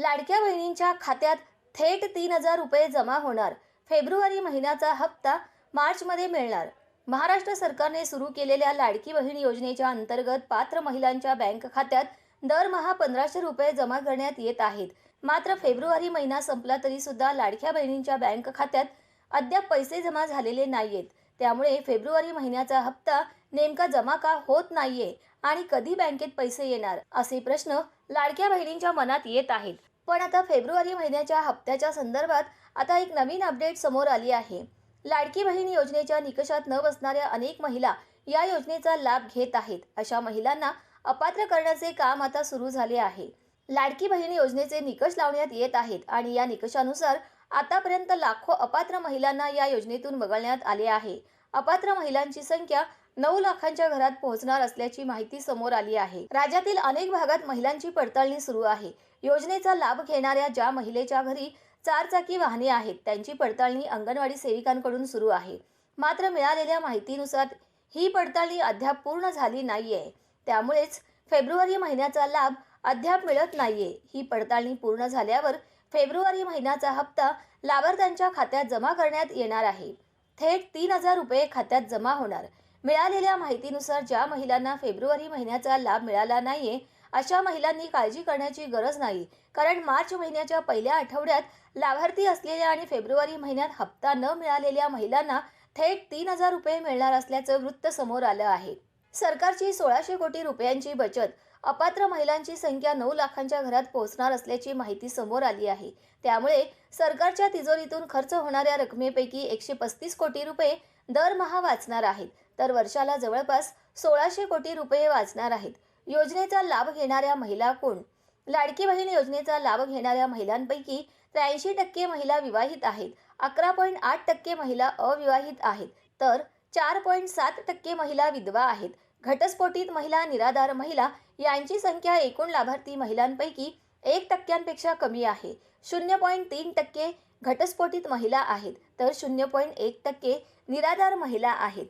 लाडक्या बहिणींच्या खात्यात थेट तीन हजार रुपये जमा होणार. फेब्रुवारी महिन्याचा हप्ता मार्चमध्ये मिळणार. महाराष्ट्र सरकारने सुरू केलेल्या लाडकी बहीण योजनेच्या अंतर्गत पात्र महिलांच्या बँक खात्यात दरमहा पंधराशे रुपये जमा करण्यात येत आहेत. मात्र फेब्रुवारी महिना संपला तरी सुद्धा लाडक्या बहिणींच्या बँक खात्यात अद्याप पैसे जमा झालेले नाहीयेत. त्यामुळे फेब्रुवारी महिन्याचा हप्ता नेमका जमा का होत नाहीये आणि कधी बँकेत पैसे येणार असे प्रश्न लाडक्या बहिणींच्या मनात येत आहेत. पण आता फेब्रुवारी महिन्याच्या हप्त्याच्या संदर्भात आता एक नवीन अपडेट समोर आली आहे. लाडकी बहीण योजनेच्या निकषात न बसणाऱ्या अनेक महिला या योजनेचा लाभ घेत आहेत. अशा महिलांना अपात्र करण्याचे काम आता सुरू झाले आहे. लाडकी बहीण योजनेचे निकष लावण्यात येत आहेत आणि या निकषानुसार आतापर्यंत लाखो अपात्र महिलांना या योजनेतून वगळण्यात आले आहे. अपात्र महिलांची संख्या नऊ लाखांच्या घरात पोहोचणार असल्याची माहिती समोर आली आहे. राज्यातील अनेक भागात महिलांची पडताळणी सुरू आहे. योजनेचा लाभ घेणाऱ्या ज्या महिलेच्या घरी चारचाकी वाहने आहेत त्यांची पडताळणी अंगणवाडी सेविकांकडून सुरू आहे. मात्र मिळालेल्या माहितीनुसार ही पडताळणी अद्याप पूर्ण झाली नाहीये. त्यामुळेच फेब्रुवारी महिन्याचा लाभ अद्याप मिळत नाहीये. ही पडताळणी पूर्ण झाल्यावर फेब्रुवारी महिन्याचा हप्ता लाभार्थ्यांच्या खात्यात जमा करण्यात येणार आहे. थेट तीन हजार रुपये खात्यात जमा होणार. मिळालेल्या माहितीनुसार ज्या महिलांना फेब्रुवारी महिन्याचा लाभ मिळाला नाहीये अशा महिलांनी काळजी करण्याची गरज नाही. कारण मार्च महिन्याच्या पहिल्या आठवड्यात लाभार्थी असलेल्या आणि फेब्रुवारी महिन्यात हप्ता न मिळालेल्या महिलांना थेट तीन हजार रुपये मिळणार असल्याचं वृत्त समोर आलं आहे. सरकारची सोळाशे कोटी रुपयांची बचत अपात्र महिलांची संख्या नऊ लाखांच्या घरात पोहोचणार असल्याची माहिती समोर आली आहे. त्यामुळे सरकारच्या तिजोरीतून खर्च होणाऱ्या रकमेपैकी एकशे पस्तीस कोटी रुपये दरमहा वाचणार आहेत. तर वर्षाला जवळपास सोळाशे कोटी रुपये वाचणार आहेत. योजनेचा लाभ घेणाऱ्या महिला कोण? लाडकी बहीण योजनेचा लाभ घेणाऱ्या महिलांपैकी त्र्याऐंशी टक्के महिला विवाहित आहेत. अकरा पॉईंट आठ टक्के महिला अविवाहित आहेत. तर चार पॉईंट सात टक्के महिला विधवा आहेत. घटस्फोटित महिला निराधार महिला यांची संख्या एकूण लाभार्थी महिलांपैकी एक टक्क्यांपेक्षा कमी आहे. शून्य पॉईंट तीन टक्के घटस्फोटित महिला आहेत. तर शून्य पॉईंट एक टक्के निराधार महिला आहेत.